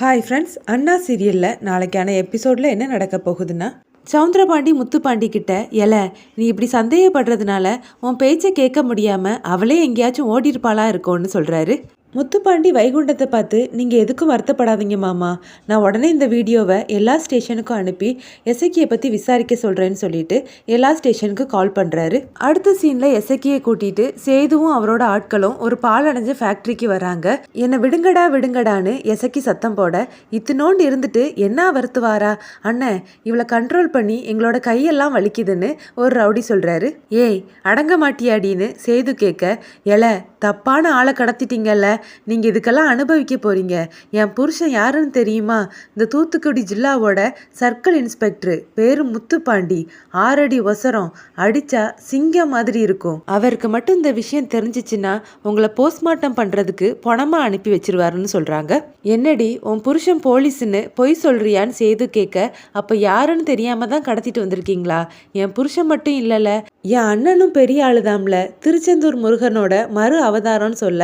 Hi friends அண்ணா சீரியலில் நாளைக்கான எபிசோடில் என்ன நடக்க போகுதுன்னா சவுந்தரபாண்டி முத்துப்பாண்டி கிட்ட எல நீ இப்படி சந்தேகப்படுறதுனால உன் பேச்சை கேட்க முடியாமல் அவளே எங்கேயாச்சும் ஓடிருப்பாளா இருக்கோன்னு சொல்கிறாரு முத்துப்பாண்டி வைகுண்டத்தை பார்த்து நீங்கள் எதுக்கும் வருத்தப்படாதீங்க மாமா. நான் உடனே இந்த வீடியோவை எல்லா ஸ்டேஷனுக்கும் அனுப்பி எசக்கியை பற்றி விசாரிக்க சொல்கிறேன்னு சொல்லிட்டு எல்லா ஸ்டேஷனுக்கு கால் பண்ணுறாரு அடுத்த சீனில் எசக்கியை கூட்டிகிட்டு சேதுவும் அவரோட ஆட்களும் ஒரு பாலடைஞ்ச ஃபேக்ட்ரிக்கு வராங்க. என்னை விடுங்கடா விடுங்கடான்னு எசக்கி சத்தம் போட இத்தினோண்டு இருந்துட்டு என்ன வருத்துவாரா? அண்ணன் இவளை கண்ட்ரோல் பண்ணி எங்களோட கையெல்லாம் வலிக்குதுன்னு ஒரு ரவுடி சொல்கிறாரு ஏய் அடங்க மாட்டியாடின்னு சேது கேட்க எல தப்பான ஆளை கடத்திட்டீங்கல்ல நீங்கள் இதுக்கெல்லாம் அனுபவிக்க போகிறீங்க என் புருஷன் யாருன்னு தெரியுமா? இந்த தூத்துக்குடி ஜில்லாவோட சர்க்கிள் இன்ஸ்பெக்டர். பேரு முத்துப்பாண்டி. ஆறடி ஒசரம். அடித்தா சிங்கம் மாதிரி இருக்கும். அவருக்கு மட்டும் இந்த விஷயம் தெரிஞ்சிச்சுன்னா உங்களை போஸ்ட்மார்ட்டம் பண்ணுறதுக்கு பணமாக அனுப்பி வச்சிருவாருன்னு சொல்கிறாங்க என்னடி உன் புருஷன் போலீஸ்னு பொய் சொல்கிறியான்னு செய்து கேட்க அப்போ யாருன்னு தெரியாமல் தான் கடத்திட்டு வந்திருக்கீங்களா? என் புருஷன் மட்டும் இல்லைல்ல என் அண்ணனும் பெரிய ஆளுதாம்ல. திருச்செந்தூர் முருகனோட மறு அவதாரம்னு சொல்ல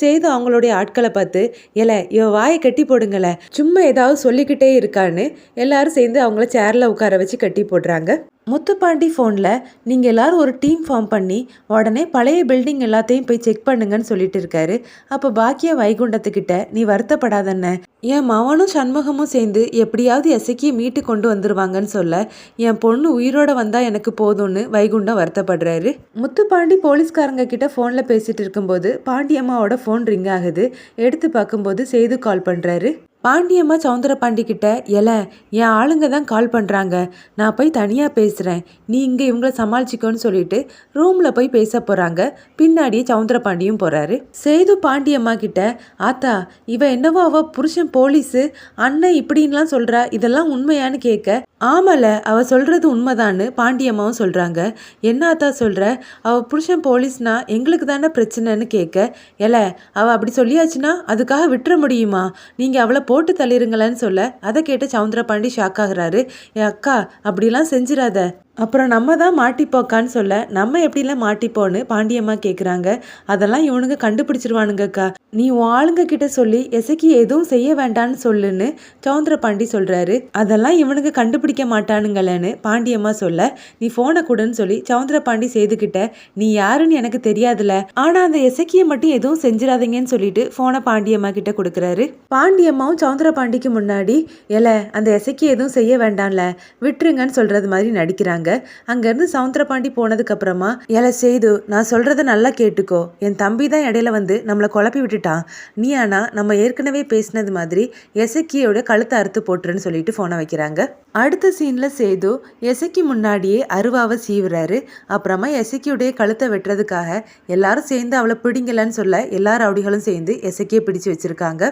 சேது அவங்களுடைய ஆட்களை பார்த்து எல இவ வாயை கட்டி போடுங்களே சும்மா ஏதாவது சொல்லிக்கிட்டே இருக்கான்னு எல்லாரும் சேர்ந்து அவங்கள சேர்ல உட்கார வச்சு கட்டி போடுறாங்க. முத்துப்பாண்டி ஃபோனில் நீங்கள் எல்லாரும் ஒரு டீம் ஃபார்ம் பண்ணி உடனே பழைய பில்டிங் எல்லாத்தையும் போய் செக் பண்ணுங்கன்னு சொல்லிட்டு இருக்காரு. அப்போ பாக்கிய வைகுண்டத்துக்கிட்ட நீ வருத்தப்படாதண்ண. என் மவனும் சண்முகமும் சேர்ந்து எப்படியாவது இசைக்கி மீட்டு கொண்டு வந்துருவாங்கன்னு சொல்ல என் பொண்ணு உயிரோட வந்தால் எனக்கு போதும்னு வைகுண்டம் வருத்தப்படுறாரு. முத்துப்பாண்டி போலீஸ்காரங்க கிட்ட ஃபோனில் பேசிகிட்டு இருக்கும்போது பாண்டியம்மாவோட ஃபோன் ரிங் ஆகுது. எடுத்து பார்க்கும்போது செய்து கால் பண்ணுறாரு பாண்டியம்மா சவுந்தரபாண்டி கிட்ட எல என் ஆளுங்க தான் கால் பண்ணுறாங்க நான் போய் தனியாக பேசுகிறேன் நீ இங்கே இவங்கள சமாளிச்சிக்கோன்னு சொல்லிட்டு ரூமில் போய் பேச போகிறாங்க பின்னாடியே சவுந்தரபாண்டியும் போகிறாரு சேது பாண்டியம்மா கிட்ட ஆத்தா இவ என்னவோ அவ புருஷன் போலீஸு. அண்ணன் இப்படின்லாம் சொல்கிறா இதெல்லாம் உண்மையான்னு கேட்க ஆமால அவ சொல்கிறது உண்மைதான்னு பாண்டியம்மாவும் சொல்கிறாங்க என்ன ஆத்தா சொல்கிற அவ புருஷன் போலீஸ்னா எங்களுக்கு தானே பிரச்சனைன்னு கேட்க. எல அவ அப்படி சொல்லியாச்சுன்னா அதுக்காக விட்டுற முடியுமா? நீங்கள் அவளை போட்டு தள்ளிருங்களேன்னு சொல்ல. அதை கேட்டு சவுந்தரபாண்டி ஷாக் ஆகுறாரு. என் அக்கா அப்படிலாம் செஞ்சிடாத அப்புறம் நம்ம தான் மாட்டிப்போக்கான்னு சொல்ல நம்ம எப்படிலாம் மாட்டிப்போன்னு பாண்டியம்மா கேட்குறாங்க அதெல்லாம் இவனுங்க கண்டுபிடிச்சிருவானுங்கக்கா. நீ உன் ஆளுங்க கிட்ட சொல்லி எசைக்கு எதுவும் செய்ய வேண்டான்னு சொல்லுன்னு சவுந்தரபாண்டி சொல்கிறாரு அதெல்லாம் இவனுங்க கண்டுபிடிக்க மாட்டானுங்களேன்னு பாண்டியம்மா சொல்ல நீ ஃபோனை கொடுன்னு சொல்லி சவுந்தரபாண்டி செய்துக்கிட்ட நீ யாருன்னு எனக்கு தெரியாதுல. ஆனால் அந்த எசைக்கியை மட்டும் எதுவும் செஞ்சிடாதீங்கன்னு சொல்லிட்டு ஃபோனை பாண்டியம்மா கிட்ட கொடுக்குறாரு. பாண்டியம்மாவும் சவுந்தரபாண்டிக்கு முன்னாடி எல அந்த எசைக்கு எதுவும் செய்ய வேண்டாம்ல. விட்டுருங்கன்னு சொல்கிறது மாதிரி நடிக்கிறாங்க. அங்கேருந்து சவுந்தரபாண்டி போனதுக்கு அப்புறமா எல செய்து நான் சொல்கிறத நல்லா கேட்டுக்கோ. என் தம்பி தான் இடையில வந்து நம்மளை குழப்பி விட்டுட்டான். நீ ஆனா நம்ம ஏற்கனவே பேசினது மாதிரி எசக்கியோட கழுத்தை அறுத்து போட்டுருன்னு சொல்லிட்டு ஃபோனை வைக்கிறாங்க. அடுத்த சீன்ல சேது எசக்கி முன்னாடியே அருவாவை சீவுறாரு. அப்புறமா எசக்கியுடைய கழுத்தை வெட்டுறதுக்காக எல்லாரும் சேர்ந்து அவளை பிடிங்கலன்னு சொல்ல எல்லா ரவுடிகளும் சேர்ந்து எசக்கியை பிடிச்சு வச்சிருக்காங்க.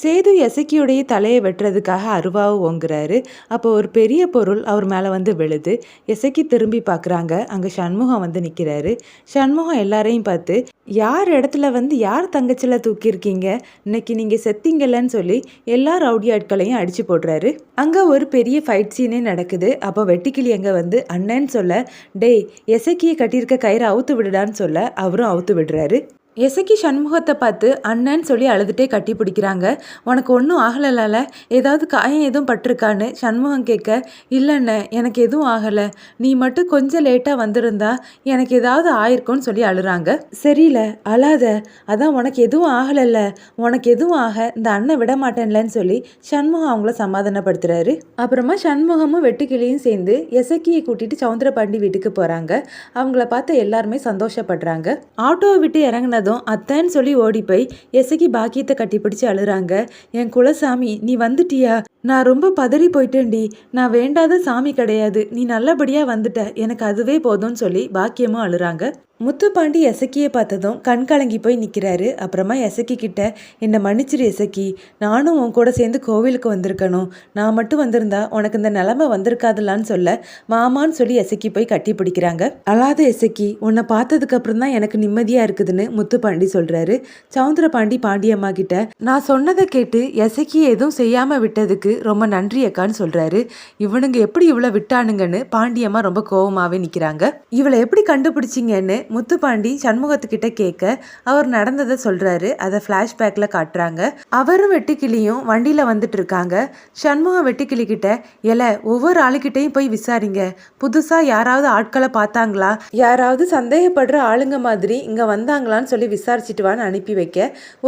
சேது எசக்கியுடைய தலையை வெட்டுறதுக்காக அருவாவை ஓங்குறாரு. அப்போ ஒரு பெரிய பொருள் அவர் மேலே வந்து விழுது. எசக்கி திரும்பி பார்க்குறாங்க அங்கே சண்முகம் வந்து நிற்கிறாரு சண்முகம் எல்லாரையும் பார்த்து யார் இடத்துல வந்து யார் தங்கச்சில தூக்கியிருக்கீங்க? இன்னைக்கு நீங்கள் செத்தீங்கல்லன்னு சொல்லி எல்லா ரவுடி ஆட்களையும் அடித்து போடுறாரு. அங்கே ஒரு பெரிய ஃபைட் சீனே நடக்குது. அப்போ வெட்டிக்கிளி அங்கே வந்து அண்ணன்னு சொல்ல டேய் எசக்கியை கட்டியிருக்க கயிறை அவுத்து விடுடான்னு சொல்ல அவரும் அவுத்து விடுறாரு. எசக்கி சண்முகத்தை பார்த்து அண்ணன்னு சொல்லி அழுதுகிட்டே கட்டி பிடிக்கிறாங்க. உனக்கு ஒன்றும் ஆகலைல்ல? ஏதாவது காயம் எதுவும் பட்டிருக்கான்னு? சண்முகம் கேட்க இல்லைண்ணே எனக்கு எதுவும் ஆகலை. நீ மட்டும் கொஞ்சம் லேட்டாக வந்திருந்தா எனக்கு ஏதாவது ஆயிருக்கும்னு சொல்லி அழுறாங்க. சரியில்ல அழாத. அதான் உனக்கு எதுவும் ஆகலைல்ல. உனக்கு எதுவும் ஆக இந்த அண்ணன் விட மாட்டேன்லன்னு சொல்லி சண்முகம் அவங்கள சமாதானப்படுத்துறாரு. அப்புறமா சண்முகமும் வெட்டுக்கிளியும் சேர்ந்து எசக்கியை கூட்டிட்டு சவுந்தரபாண்டி வீட்டுக்கு போகிறாங்க அவங்கள பார்த்து எல்லாருமே சந்தோஷப்படுறாங்க. ஆட்டோவை விட்டு இறங்குனதும் அத்தைன்னு சொல்லி ஓடி போய் எசகி பாக்கியத்தை கட்டிப்பிடிச்சு அழுறாங்க. என் குலசாமி நீ வந்துட்டியா? நான் ரொம்ப பதறி போயிட்டேன்டி. நான் வேண்டாத சாமி கிடையாது. நீ நல்லபடியாக வந்துட்ட. எனக்கு அதுவே போதும்னு சொல்லி பாக்கியமும் அழுறாங்க. முத்துப்பாண்டி எசக்கியை பார்த்ததும் கண் கலங்கி போய் நிற்கிறாரு அப்புறமா எசக்கி கிட்ட என்னை மன்னிச்சிரு எசக்கி. நானும் உன் கூட சேர்ந்து கோவிலுக்கு வந்திருக்கணும். நான் மட்டும் வந்திருந்தா உனக்கு இந்த நிலமை வந்திருக்காதுலான்னு சொல்ல மாமான்னு சொல்லி எசக்கி போய் கட்டி பிடிக்கிறாங்க. அழாத எசக்கி உன்னை பார்த்ததுக்கு அப்புறம் தான் எனக்கு நிம்மதியாக இருக்குதுன்னு முத்துப்பாண்டி சொல்கிறாரு சவுந்தரபாண்டி பாண்டியம்மா கிட்ட நான் சொன்னதை கேட்டு எசக்கி எதுவும் செய்யாமல் விட்டதுக்கு ரொம்ப நன்றி அக்கான்னு சொல்கிறாரு இவனுங்க எப்படி இவ்வளோ விட்டானுங்கன்னு பாண்டியம்மா ரொம்ப கோவமாகவே நிற்கிறாங்க இவளை எப்படி கண்டுபிடிச்சிங்கன்னு முத்துப்பாண்டி சண்முகத்துக்கிட்ட கேட்க அவர் நடந்ததை சொல்றாரு. அதை ஃப்ளாஷ்பேக்கில் காட்டுறாங்க. அவரும் வெட்டுக்கிளியும் வண்டியில் வந்துட்டு இருக்காங்க சண்முகம் வெட்டுக்கிளி கிட்ட எல ஒவ்வொரு ஆளுகிட்டையும் போய் விசாரிங்க. புதுசாக யாராவது ஆட்களை பார்த்தாங்களா? யாராவது சந்தேகப்படுற ஆளுங்க மாதிரி இங்கே வந்தாங்களான்னு சொல்லி விசாரிச்சுட்டு வான்னு அனுப்பி வைக்க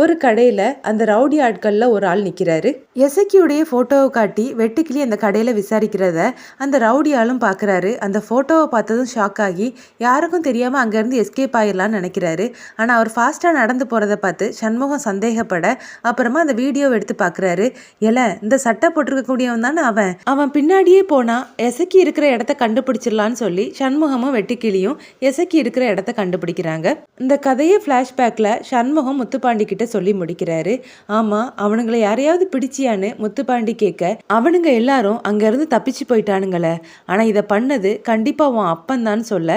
ஒரு கடையில் அந்த ரவுடி ஆட்களில் ஒரு ஆள் நிற்கிறாரு எசக்கியுடைய ஃபோட்டோவை காட்டி வெட்டுக்கிளி அந்த கடையில் விசாரிக்கிறத அந்த ரவுடி ஆளும் பார்க்குறாரு அந்த ஃபோட்டோவை பார்த்ததும் ஷாக் ஆகி யாருக்கும் தெரியாமல் அங்கேருந்து எஸ்கேப் ஆயிடலாம்னு நினைக்கிறாரு. ஆனா அவர் ஃபாஸ்டா நடந்து போறத பார்த்து சண்முகம் சந்தேகப்பட அப்புறமா அந்த வீடியோவை எடுத்து பார்க்குறாரு. எல இந்த சட்டை போட்டிருக்கக்கூடியவன் தானே அவன்? அவன் பின்னாடியே போனா எசக்கி இருக்கிற இடத்த கண்டுபிடிச்சிடலான்னு சொல்லி சண்முகமும் வெட்டுக்கிளியும் எசக்கி இருக்கிற இடத்த கண்டுபிடிக்கிறாங்க. இந்த கதையை ஃப்ளாஷ்பேக்கில் சண்முகம் முத்துப்பாண்டி கிட்ட சொல்லி முடிக்கிறாரு. ஆமா அவனுங்களை யாரையாவது பிடிச்சியான்னு முத்துப்பாண்டி கேட்க அவனுங்க எல்லாரும் அங்கேருந்து தப்பிச்சு போயிட்டானுங்களே. ஆனால் இதை பண்ணது கண்டிப்பாக உன் அப்பன் சொல்ல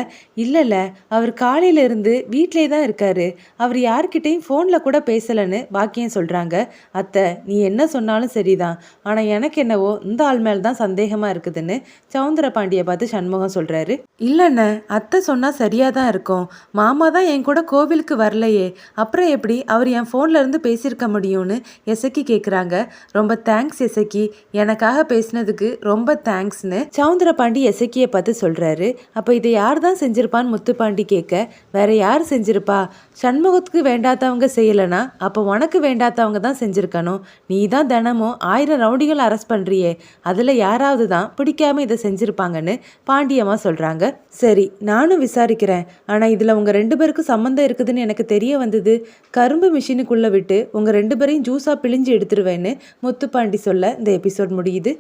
இல்லைல்ல அவர் காலையிலேருந்து வீட்டிலே தான் இருக்காரு. அவர் யார்கிட்டையும் ஃபோனில் கூட பேசலைன்னு பாக்கியம் சொல்கிறாங்க அத்தை நீ என்ன சொன்னாலும் சரிதான். ஆனால் எனக்கு என்னவோ இந்த ஆள் மேல் தான் சந்தேகமாக இருக்குதுன்னு சவுந்தர பாண்டியை பார்த்து சண்முகம் சொல்கிறாரு இல்லைண்ண அத்தை சொன்னால் சரியாக தான் இருக்கும். மாமா தான் என் கூட கோவிலுக்கு வரலையே. அப்புறம் எப்படி அவர் என் ஃபோன்ல இருந்து பேசியிருக்க முடியும்னு எசக்கி கேட்குறாங்க ரொம்ப தேங்க்ஸ் எசக்கி. எனக்காக பேசினதுக்கு ரொம்ப தேங்க்ஸ்னு சவுந்தர பாண்டி எசக்கியை பார்த்து சொல்கிறாரு அப்போ இதை யார் தான் செஞ்சிருப்பான்னு முத்துப்பாண்டி கேட்க வேற யார் செஞ்சிருப்பா? சண்முகத்துக்கு வேண்டாதவங்க செய்யலைனா அப்போ உனக்கு வேண்டாதவங்க தான் செஞ்சுருக்கணும். நீ தான் தினமும் ஆயிரம் ரவுடிகள் அரெஸ்ட் பண்ணுறியே அதில் யாராவது தான் பிடிக்காம இதை செஞ்சுருப்பாங்கன்னு பாண்டியம்மா சொல்கிறாங்க சரி நானும் விசாரிக்கிறேன். ஆனால் இதில் உங்கள் ரெண்டு பேருக்கும் சம்மந்தம் இருக்குதுன்னு எனக்கு தெரிய வந்தது. கரும்பு மிஷினுக்குள்ளே விட்டு உங்கள் ரெண்டு பேரையும் ஜூஸாக பிழிஞ்சு எடுத்துருவேன்னு முத்துப்பாண்டி சொல்ல இந்த எபிசோட் முடியுது.